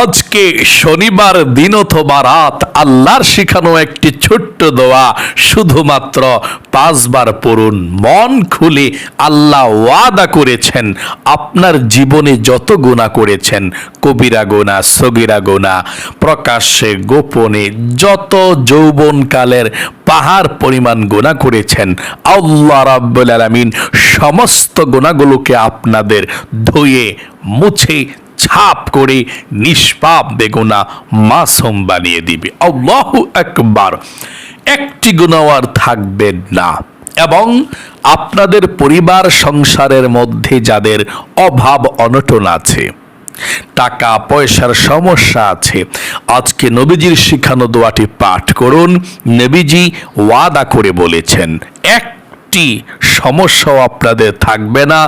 আজকে শনিবার দিন অথবা রাত আল্লাহর শিখানো একটি ছোট্ট দোয়া শুধুমাত্র পাঁচবার পড়ুন। মন খুলে আল্লাহ ওয়াদা করেছেন, আপনার জীবনে যত গুণা করেছেন, কবিরা গোনা সগিরা গোনা প্রকাশ্যে, গোপনে, যত যৌবনকালের পাহাড় পরিমাণ গোনা করেছেন, আল্লাহ রাব্বুল আলামিন সমস্ত গোনাগুলোকে আপনাদের ধুয়ে, মুছে ছাপ করে নিষ্পাপ বেগুনা মাসুম বানিয়ে দিবে। আল্লাহ একবার একটি গুণাও আর থাকবে না। এবং আপনাদের পরিবার সংসারের মধ্যে যাদের অভাব অনটন আছে, টাকা পয়সার সমস্যা আছে, আজকে নবীজির শিখানো দোয়াটি পাঠ করুন। নবীজি ওয়াদা করে বলেছেন, এক একটি সমস্যাও আপনাদের থাকবে না।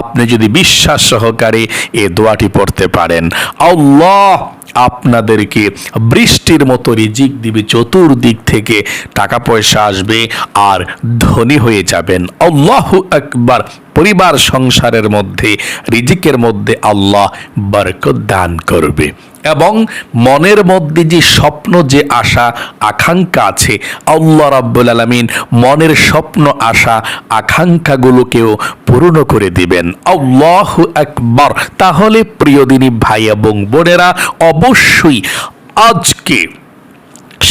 আপনি যদি বিশ্বাস সহকারে এ দোয়াটি পড়তে পারেন। আল্লাহ আপনাদেরকে বৃষ্টির মতো রিজিক দিবে, চতুর্দিক থেকে টাকা পয়সা আসবে আর ধনী হয়ে যাবেন। আল্লাহ একবার পরিবার সংসারের মধ্যে, রিজিকের মধ্যে আল্লাহ বরকত দান করবে। এবং মনের মধ্যে যে স্বপ্ন, যে আশা, আকাঙ্ক্ষা আছে, আল্লাহ রাব্বুল আলামিন মনের স্বপ্ন, আশা, আকাঙ্ক্ষাগুলোকেও পূর্ণ করে দিবেন। আল্লাহ একবার তাহলে প্রিয়দিনী ভাই এবং বোনেরা অবশ্যই আজকে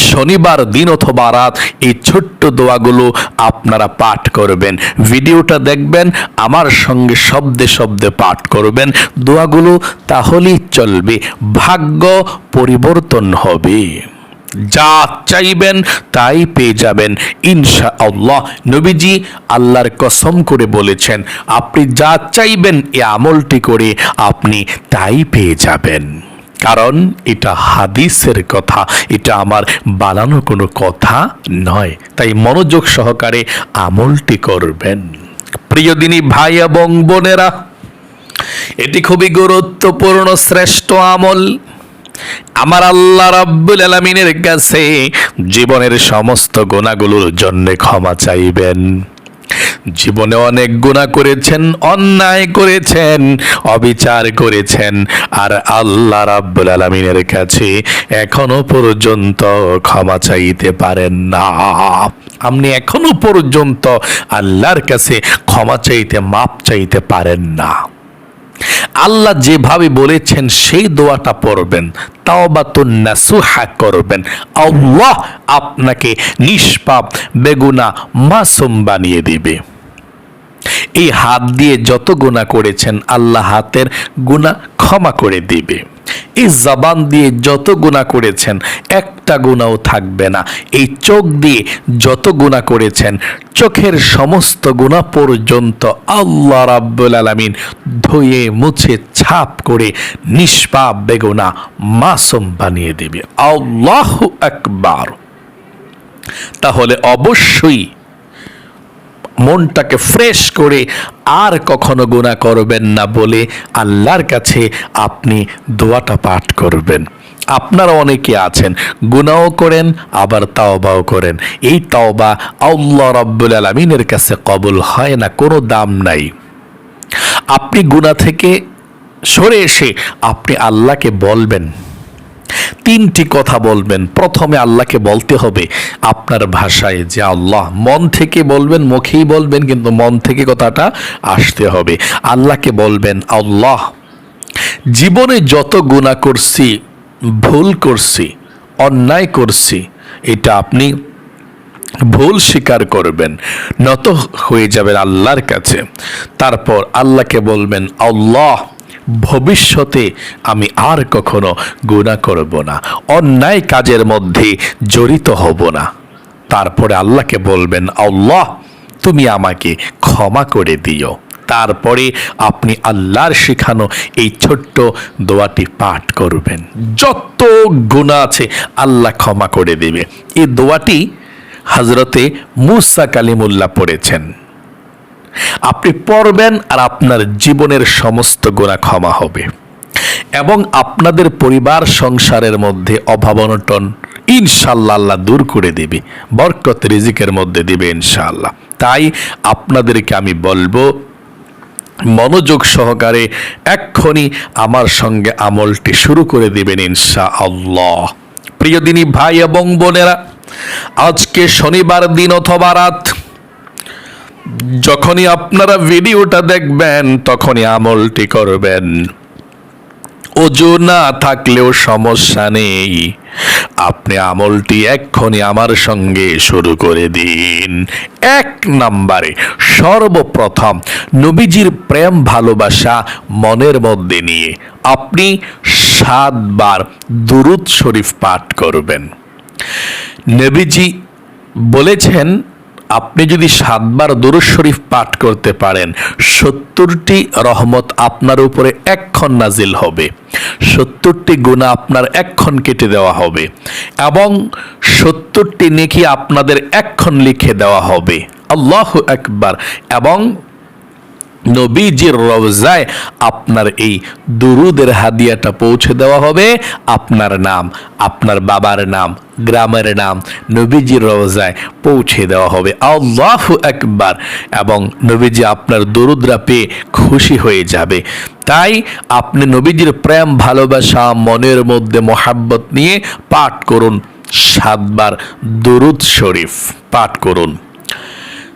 শনিবার দিন অথবা রাত এই ছোট্ট দোয়াগুলো আপনারা পাঠ করবেন। ভিডিওটা দেখবেন, আমার সঙ্গে শব্দে শব্দে পাঠ করবেন। দোয়াগুলো তাহলেই চলবে, ভাগ্য পরিবর্তন হবে। যা চাইবেন তাই পেয়ে যাবেন ইনশা আল্লাহ নবীজি আল্লাহর কসম করে বলেছেন, আপনি যা চাইবেন এ আমলটি করে আপনি তাই পেয়ে যাবেন। কারণ এটা হাদিসের কথা, এটা আমার বানানো কোনো কথা নয়। তাই মনোযোগ সহকারে আমলটি করবেন। প্রিয়দিনী ভাই এবং বোনেরা, এটি খুবই গুরুত্বপূর্ণ, শ্রেষ্ঠ আমল। আমার আল্লাহ রাব্বুল আলামিনের কাছে জীবনের সমস্ত গুণাগুলোর জন্য ক্ষমা চাইবেন। জীবনে অনেক গুণা করেছেন, অন্যায় করেছেন, অবিচার করেছেন, আর আল্লাহ রাব্বুল আলামিনের কাছে এখনও পর্যন্ত ক্ষমা চাইতে পারেন না। আপনি এখনও পর্যন্ত আল্লাহর কাছে ক্ষমা চাইতে, মাপ চাইতে পারেন না। আল্লাহ যেভাবে বলেছেন, সেই দোয়াটা পড়বেন, তাওবাতুন নাসুহা করবেন। আল্লাহ আপনাকে নিষ্পাপ, বেগুনা, মাসুম বানিয়ে দিবে। এই হাত দিয়ে যত গুণা করেছেন, আল্লাহ হাতের গুণা ক্ষমা করে দিবে। এই জবান দিয়ে যত গুণা করেছেন, একটা গুণাও থাকবে না। এই চোখ দিয়ে যত গুণা করেছেন, চোখের সমস্ত গুণা পর্যন্ত আল্লাহ রাব্বুল আলামিন ধুয়ে, মুছে, ছাপ করে নিষ্পাপ বেগুনা মাসুম বানিয়ে দেবে। আল্লাহ আকবার। তাহলে অবশ্যই মনটাকে ফ্রেশ করে আর কখনো গুণা করবেন না বলে আল্লাহর কাছে আপনি দোয়াটা পাঠ করবেন। আপনারা অনেকে আছেন গুনাও করেন, আবার তাওবাও করেন। এই তাওবা আল্লাহ রাব্বুল আলমিনের কাছে কবুল হয় না, কোনো দাম নাই। আপনি গুণা থেকে সরে এসে আপনি আল্লাহকে বলবেন। তিনটি কথা বলবেন। প্রথমে আল্লাহকে বলতে হবে, আপনার ভাষায় যে আল্লাহ। মন থেকে বলবেন, মুখেই বলবেন, কিন্তু মন থেকে কথাটা আসতে হবে। আল্লাহকে বলবেন, আল্লাহ, জীবনে যত গুণা করছি, ভুল করছি, অন্যায় করছি, এটা আপনি ভুল স্বীকার করবেন। নত হয়ে যাবেন আল্লাহর কাছে। তারপর আল্লাহকে বলবেন, আল্লাহ ভবিষ্যতে আমি আর কখনো গুণা করব না, অন্যায় কাজের মধ্যে জড়িত হব না। তারপরে আল্লাহকে বলবেন, আল্লাহ, তুমি আমাকে ক্ষমা করে দিও। তারপরে আপনি আল্লাহর শেখানো এই ছোট্ট দোয়াটি পাঠ করবেন। যত গুণা আছে আল্লাহ ক্ষমা করে দেবে। এই দোয়াটি হজরতে মুসা কালিমুল্লাহ পড়েছেন। আপনি পড়বেন আর আপনার জীবনের সমস্ত গোনা ক্ষমা হবে। এবং আপনাদের পরিবার সংসারের মধ্যে অভাব অনটন ইনশাল্লাহ আল্লাহ দূর করে দেবে, বরকত রিজিকের মধ্যে দিবে ইনশাল্লাহ। তাই আপনাদেরকে আমি বলব, মনোযোগ সহকারে এক্ষুনি আমার সঙ্গে আমলটি শুরু করে দেবেন ইনশা আল্লাহ প্রিয় দিনী ভাই এবং বোনেরা, আজকে শনিবার দিন অথবা রাত যখনই আপনারা ভিডিওটা দেখবেন, তখনই আমলটি করবেন। অজু না থাকলেও সমস্যা নেই। আপনি আমলটি এক্ষুনি আমার সঙ্গে শুরু করে দিন। এক নম্বরে, সর্বপ্রথম নবীজির প্রেম ভালোবাসা মনের মধ্যে নিয়ে আপনি সাতবার দুরুদ শরীফ পাঠ করবেন। নবীজি বলেছেন আপনি যদি সাতবার দরুদ শরীফ পাঠ করতে পারেন, সত্তরটি রহমত আপনার উপরে এক্ষণ নাজিল হবে। সত্তরটি গুণা আপনার এক্ষণ কেটে দেওয়া হবে এবং সত্তরটি নেকি আপনাদের এক্ষণ লিখে দেওয়া হবে। আল্লাহ একবার এবং নবীজির রওজায় আপনার এই দুরুদের হাদিয়াটা পৌঁছে দেওয়া হবে। আপনার নাম, আপনার বাবার নাম, গ্রামের নাম নবীজির রওজায় পৌঁছে দেওয়া হবে। আল্লাহ একবার এবং নবীজি আপনার দরুদরা পেয়ে খুশি হয়ে যাবে। তাই আপনি নবীজির প্রেম, ভালোবাসা, মনের মধ্যে মোহাব্বত নিয়ে পাঠ করুন। সাতবার দরুদ শরীফ পাঠ করুন।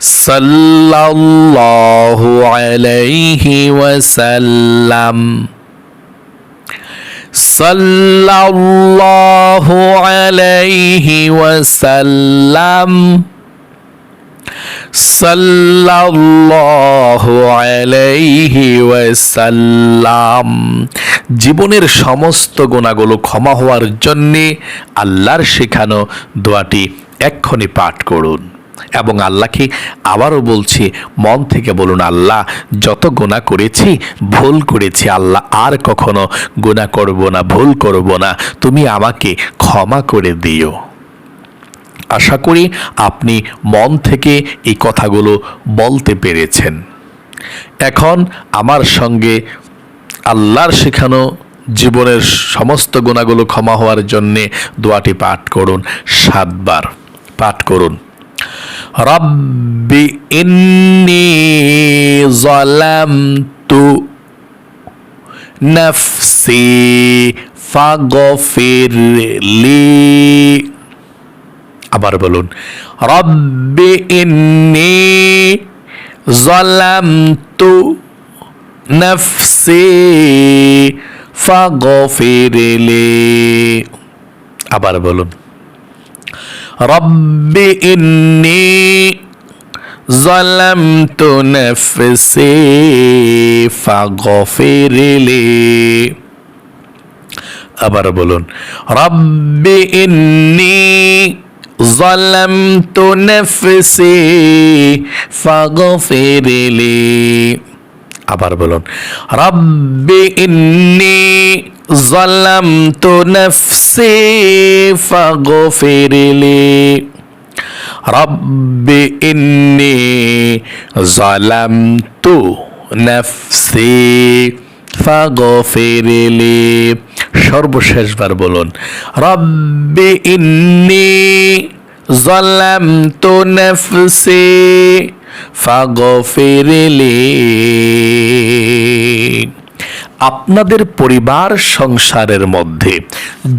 সাল্লাল্লাহু আলাইহি ওয়াসাল্লাম। সাল্লাল্লাহু আলাইহি ওয়াসাল্লাম। সাল্লাল্লাহু আলাইহি ওয়াসাল্লাম। জীবনের সমস্ত গুণাগুলো ক্ষমা হওয়ার জন্যে আল্লাহর শেখানো দোয়াটি এক্ষণে পাঠ করুন। এবং আল্লাহকে আবারও বলছি, মন থেকে বলুন, আল্লাহ, যত গোনা করেছি, ভুল করেছি, আল্লাহ আর কখনো গুণা করব না, ভুল করব না। তুমি আমাকে ক্ষমা করে দিও। আশা করি আপনি মন থেকে এই কথাগুলো বলতে পেরেছেন। এখন আমার সঙ্গে আল্লাহর শেখানো জীবনের সমস্ত গুণাগুলো ক্ষমা হওয়ার জন্যে দোয়াটি পাঠ করুন, সাতবার পাঠ করুন। রব্বি ইন্নি জলামতু নফসি ফাগফিরলি আবার বলুন রব্বি ইন্নি জলামতু নফসি ফাগফিরলি আবার বলুন رب إني ظلمت نفسي فاغفر لي আবার বলুন رب إني ظلمت نفسي فاغفر لي আবার বলুন, রব্বি ইন্নি যালামতু নাফসি ফাগফিরলি রব্বি ইন্নি যালামতু নাফসি ফাগফিরলি সর্বশেষবার বলুন, রব্বি ইন্নি ظلمت نفسي فاغفر لي আপনাদের পরিবার সংসারের মধ্যে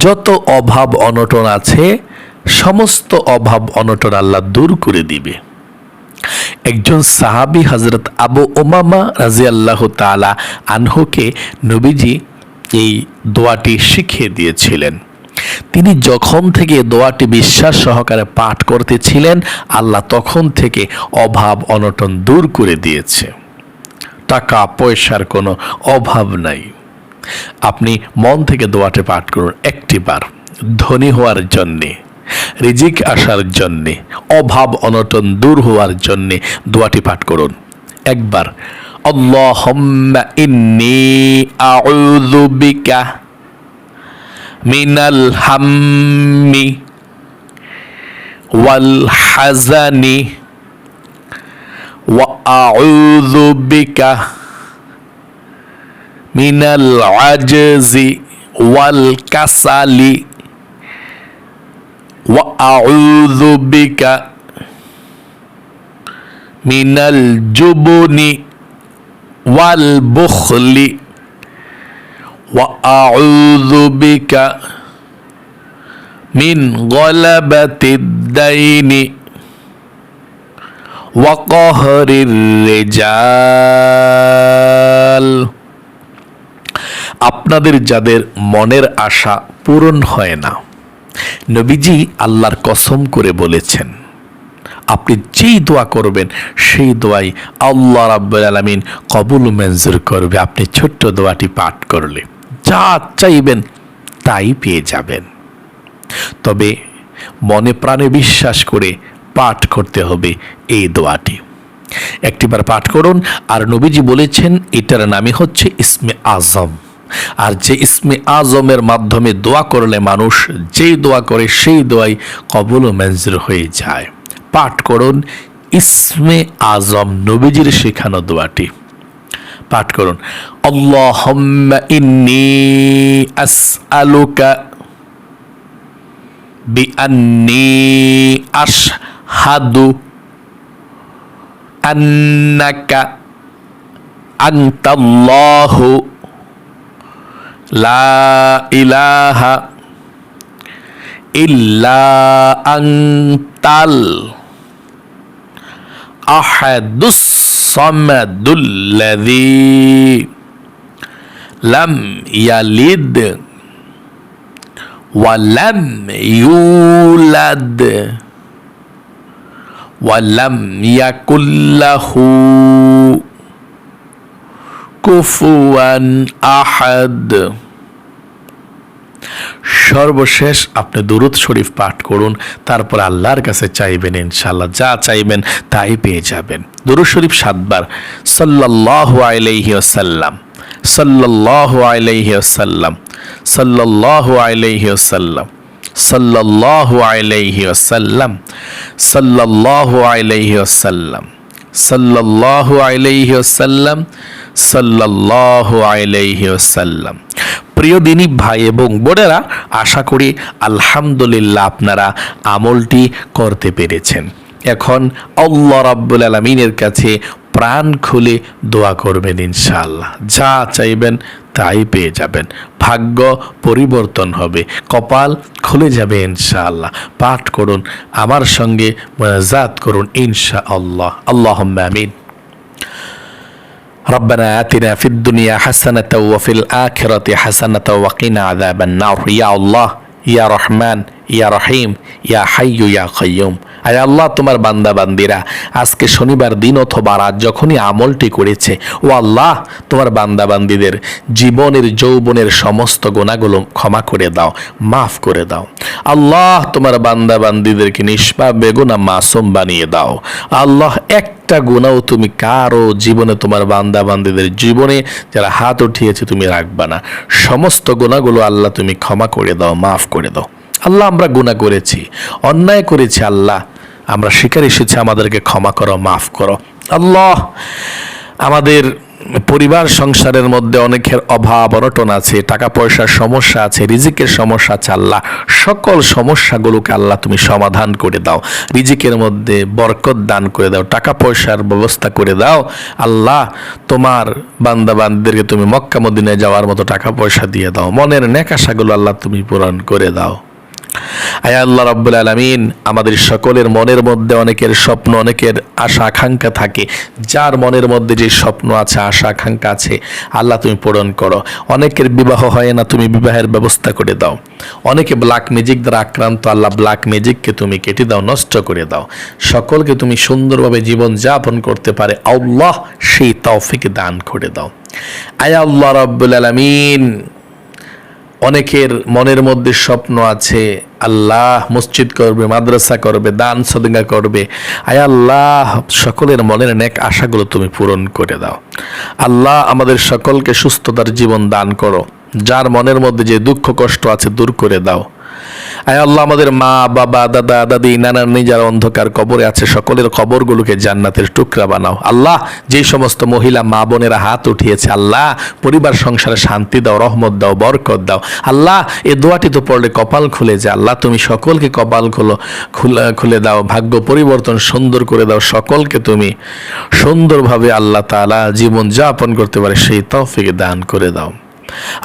যত অভাব অনটন আছে সমস্ত অভাব অনটন আল্লাহ দূর করে দিবে একজন সাহাবি হজরত আবু ওমামা রাজি আল্লাহ তালা আনহুকে নবীজি এই দোয়াটি শিখিয়ে দিয়েছিলেন তিনি যখন থেকে দোয়াটি বিশ্বাস সহকারে পাঠ করতেছিলেন, আল্লাহ তখন থেকে অভাব অনটন দূর করে দিয়েছে। টাকা পয়সার কোনো অভাব নাই। আপনি মন থেকে দোয়াটি পাঠ করুন একটিবার ধনী হওয়ার জন্যে, রিজিক আসার জন্যে, অভাব অনটন দূর হওয়ার জন্যে দোয়াটি পাঠ করুন একবার। অল্লাহ ইন্নি আউযু বিকা من الهم والحزن وأعوذ بك من العجز والكسل وأعوذ بك من الجبن والبخل وأعوذ بك من غلبة الدين وقهر الرجال আপনাদের যাদের মনের আশা পূরণ হয় না নবীজি আল্লাহর কসম করে বলেছেন আপনি যেই দোয়া করবেন সেই দোয়াই আল্লাহ রাব্বুল আলামিন কবুল মঞ্জুর করবে আপনি ছোট্ট দোয়াটি পাঠ করলে যা চাইবেন, তাই পেয়ে যাবেন। তবে মনে প্রাণে বিশ্বাস করে পাঠ করতে হবে এই দোয়াটি। একটিবার পাঠ করুন, আর নবীজি বলেছেন, এটার নামই হচ্ছে ইসমে আজম। আর যে ইসমে আজমের মাধ্যমে দোয়া করলে মানুষ যেই দোয়া করে, সেই দোয়াই কবল মঞ্জুর হয়ে যায়। পাঠ করুন, ইসমে আজম নবীজির শেখানো দোয়াটি। পাঠ করুন আল্লাহুম্মা ইন্নি আসআলুকা বিআন্নি আশহাদু আন্নাকা আনতাল্লাহু লা ইলাহা ইল্লা আনতাল আহাদুস الصمد الذي لم يلد ولم يولد ولم يكن له كفوا أحد. সর্বশেষ আপনি দুরুদ শরীফ পাঠ করুন, তারপর আল্লাহর কাছে চাইবেন ইনশাল্লাহ যা চাইবেন তাই পেয়ে যাবেন। দুরুদ শরীফ সাতবার, সাল্লাল্লাহু আলাইহি ওয়াসাল্লাম, সাল্লাল্লাহু আলাইহি ওয়াসাল্লাম, সাল্লাল্লাহু আলাইহি ওয়াসাল্লাম, সাল্লাল্লাহু আলাইহি ওয়াসাল্লাম, সাল্লাল্লাহু আলাইহি ওয়াসাল্লাম। সাল্লাল্লাহু আলাইহি আসাল্লাম সাল্লাহ আলাইহি আসাল্লাম প্রিয় দিনী ভাই এবং বোনেরা, আশা করি আলহামদুলিল্লাহ আপনারা আমলটি করতে পেরেছেন। এখন আল্লাহ রাব্বুল আলমিনের কাছে প্রাণ খুলে দোয়া করবেন ইনশাআল্লাহ যা চাইবেন তাই পেয়ে যাবেন ভাগ্য পরিবর্তন হবে কপাল খুলে যাবে ইনশাআল্লাহ পাঠ করুন আমার সঙ্গে মোনাজাত করুন ইনশা আল্লাহ আল্লাহ আমিন ربنا آتنا في الدنيا حسنة وفي الآخرة حسنة وقنا عذاب النار يا الله يا رحمن ইয়া রহিম, ইয়া হাইয়ু, ইয়া কয়ুম আর আল্লাহ, তোমার বান্দা, বান্দিরা, আজকে শনিবার দিন অথবা রাত যখনই আমলটি করেছে, ও আল্লাহ, তোমার বান্দা, বান্দিদের জীবনের, যৌবনের সমস্ত গোনাগুলো ক্ষমা করে দাও, মাফ করে দাও। আল্লাহ, তোমার বান্দা, বান্দিদেরকে নিষ্পা বেগুনা, মাসুম বানিয়ে দাও। আল্লাহ এক একটা গুণাও তুমি কারও জীবনে তোমার বান্দা, বান্দিদের জীবনে যারা হাত উঠিয়েছে তুমি রাখবা না। সমস্ত গুণাগুলো আল্লাহ তুমি ক্ষমা করে দাও, মাফ করে দাও। আল্লাহ আমরা গুণা করেছি, অন্যায় করেছি আল্লাহ। আমরা শিকার এসেছি, আমাদেরকে ক্ষমা করো, মাফ করো। আল্লাহ, আমাদের পরিবার সংসারের মধ্যে অনেকের অভাব, অনটন আছে টাকা পয়সার সমস্যা আছে, রিজিকের সমস্যা আছে আল্লাহ। সকল সমস্যাগুলোকে আল্লাহ তুমি সমাধান করে দাও। রিজিকের মধ্যে বরকত দান করে দাও টাকা পয়সার ব্যবস্থা করে দাও। আল্লাহ, তোমার বান্দাবান্দিদেরকে তুমি মক্কা যাওয়ার মতো টাকা পয়সা দিয়ে দাও। মনের নেকাশাগুলো আল্লাহ তুমি পূরণ করে দাও। আয় আল্লাহ রব্বুল আলমিন, আমাদের সকলের মনের মধ্যে অনেকের স্বপ্ন, অনেকের আশা, আকাঙ্ক্ষা থাকে। যার মনের মধ্যে যে স্বপ্ন আছে, আশা, আকাঙ্ক্ষা আছে, আল্লাহ তুমি পূরণ করো। অনেকের বিবাহ হয় না, তুমি বিবাহের ব্যবস্থা করে দাও। অনেকে ব্ল্যাক ম্যাজিক দ্বারা আক্রান্ত, আল্লাহ ব্ল্যাক ম্যাজিককে তুমি কেটে দাও, নষ্ট করে দাও। সকলকে তুমি সুন্দরভাবে জীবন যাপন করতে পারে, আল্লাহ সেই তৌফিক দান করে দাও। আয় আল্লাহ রব্বুল আলমিন অনেকের মনের মধ্যে স্বপ্ন আছে, আল্লাহ মসজিদ করবে, মাদ্রাসা করবে, দান সদঙ্গা করবে। আয় আল্লাহ, সকলের মনের নেক আশাগুলো তুমি পূরণ করে দাও। আল্লাহ আমাদের সকলকে সুস্থতার জীবন দান করো। যার মনের মধ্যে যে দুঃখ, কষ্ট আছে দূর করে দাও। আয় আল্লাহ, আমাদের মা, বাবা, দাদা, দাদি, নানা, নানি যারা অন্ধকার কবরে আছে, সকলের কবরগুলোকে জান্নাতের টুকরা বানাও। আল্লাহ, যেই সমস্ত মহিলা, মা, বোনেরা হাত উঠিয়েছে, আল্লাহ, পরিবার, সংসারে শান্তি দাও, রহমত দাও, বরকত দাও। আল্লাহ, এ দোয়াটি তো পড়লে কপাল খুলে যায়। আল্লাহ, তুমি সকলকে কপাল খুলো, খুলে খুলে দাও, ভাগ্য পরিবর্তন সুন্দর করে দাও সকলকে তুমি। সুন্দরভাবে আল্লাহ তাআলা জীবন যাপন করতে পারে, সেই তৌফিক দান করে দাও।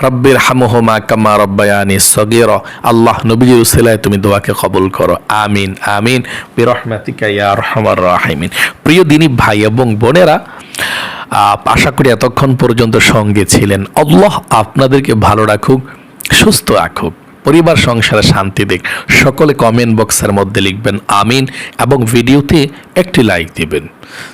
রব্বির হামোহমা কামা রব্বায়ানি সগির। আল্লাহ নবীর উসিলায় তুমি দোয়াকে কবুল করো। আমিন আমিন। বিরহমাতিকা ইয়া রহমার রাহিমিন। প্রিয় দিনী ভাই এবং বোনেরা আশা করি এতক্ষণ পর্যন্ত সঙ্গে ছিলেন। আল্লাহ আপনাদেরকে ভালো রাখুক, সুস্থ রাখুক। পরিবার, সংসারে শান্তি দিক। সকলে কমেন্ট বক্সের মধ্যে লিখবেন আমিন এবং ভিডিওতে একটি লাইক দিবেন।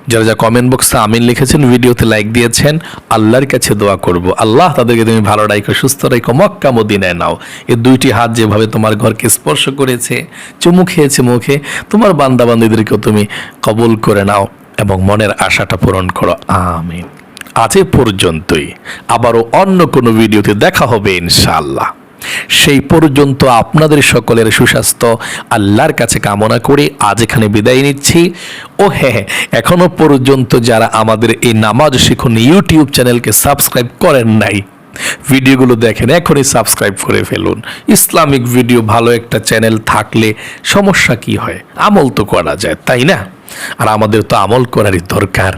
যারা যা কমেন্ট বক্সে আমিন লিখেছেন, ভিডিওতে লাইক দিয়েছেন, আল্লাহর কাছে দোয়া করব। আল্লাহ তাদেরকে তুমি ভালো রাখো সুস্থ রাখো মক্কা মদিনায় নাও। এই দুইটি হাত যেভাবে তোমার ঘরকে স্পর্শ করেছে, চুমু খেয়েছে মুখে, তোমার বান্দাবান্দিদেরকেও তুমি কবুল করে নাও এবং মনের আশাটা পূরণ করো। আমিন। আজ পর্যন্তই। আবারও অন্য কোনো ভিডিওতে দেখা হবে ইনশাআল্লাহ। সেই পর্যন্ত আপনাদের সকলের সুস্বাস্থ্য আল্লাহর কাছে কামনা করে আজ এখানে বিদায় নিচ্ছি। ও হ্যাঁ এখনও পর্যন্ত যারা আমাদের এই নামাজ শিখুন ইউটিউব চ্যানেলকে সাবস্ক্রাইব করেন নাই, ভিডিওগুলো দেখেন, এখনই সাবস্ক্রাইব করে ফেলুন। ইসলামিক ভিডিও ভালো একটা চ্যানেল থাকলে সমস্যা কি হয়? আমল তো করা যায়, তাই না? আর আমাদের তো আমল করারই দরকার,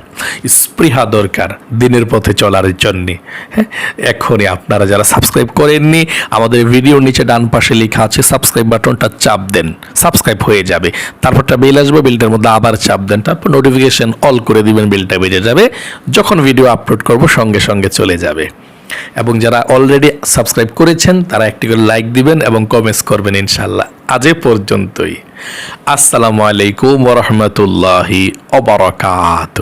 স্পৃহা দরকার দিনের পথে চলার জন্যে। হ্যাঁ এখনই আপনারা যারা সাবস্ক্রাইব করেননি, আমাদের ভিডিওর নিচে ডান পাশে লেখা আছে সাবস্ক্রাইব বাটনটা চাপ দেন সাবস্ক্রাইব হয়ে যাবে। তারপরটা বেল আসবে, বেলটার মধ্যে আবার চাপ দেন, তারপর নোটিফিকেশন অল করে দিবেন, বেলটা বেজে যাবে। যখন ভিডিও আপলোড করব, সঙ্গে সঙ্গে চলে যাবে। এবং যারা অলরেডি সাবস্ক্রাইব করেছেন, তারা একটি করে লাইক দিবেন এবং কমেন্টস করবেন ইনশাল্লাহ আজ পর্যন্তই। আসসালামু আলাইকুম রহমতুল্লাহি অবরকাত